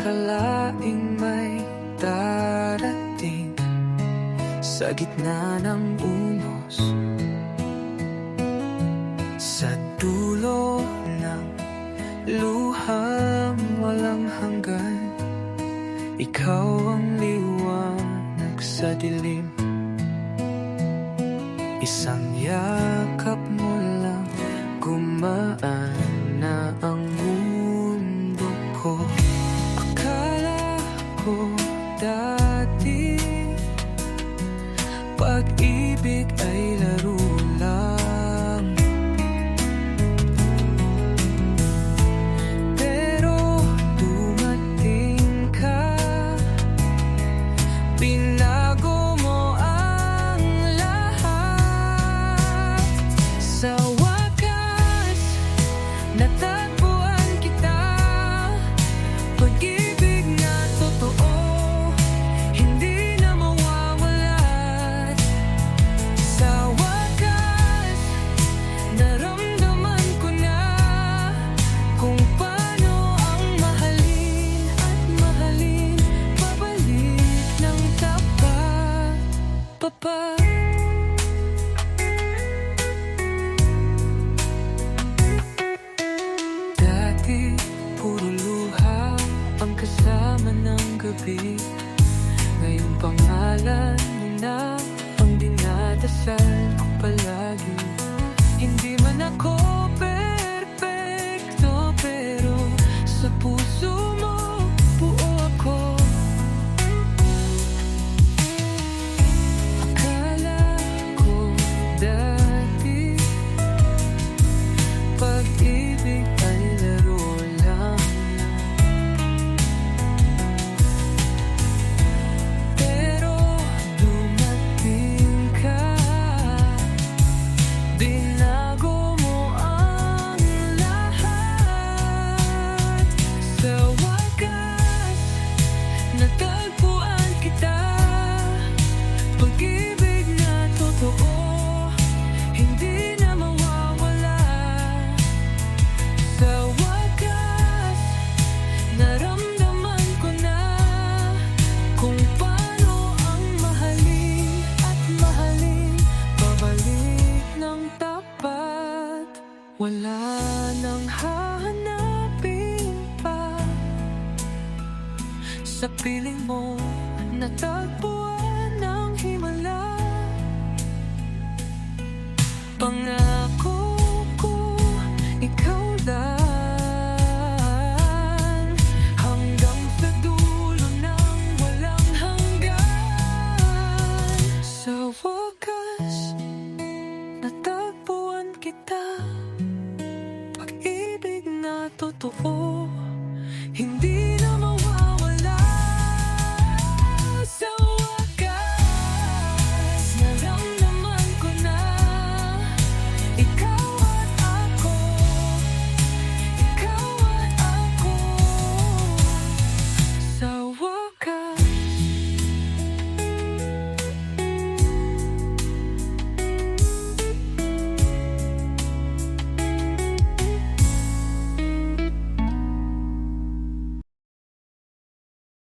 akalaing may darating Sa gitna ng umos Sa dulo ng luhang walang hanggan. Ikaw ang liwanag sa dilim. Isang yakap mo lang gumaan. gabi. Ngayong pangalan mo na Ang dinadasal ko pala. Wala nang hahanapin pa. Sa piling mo Natagpuan ng himala Pangalan 祝福。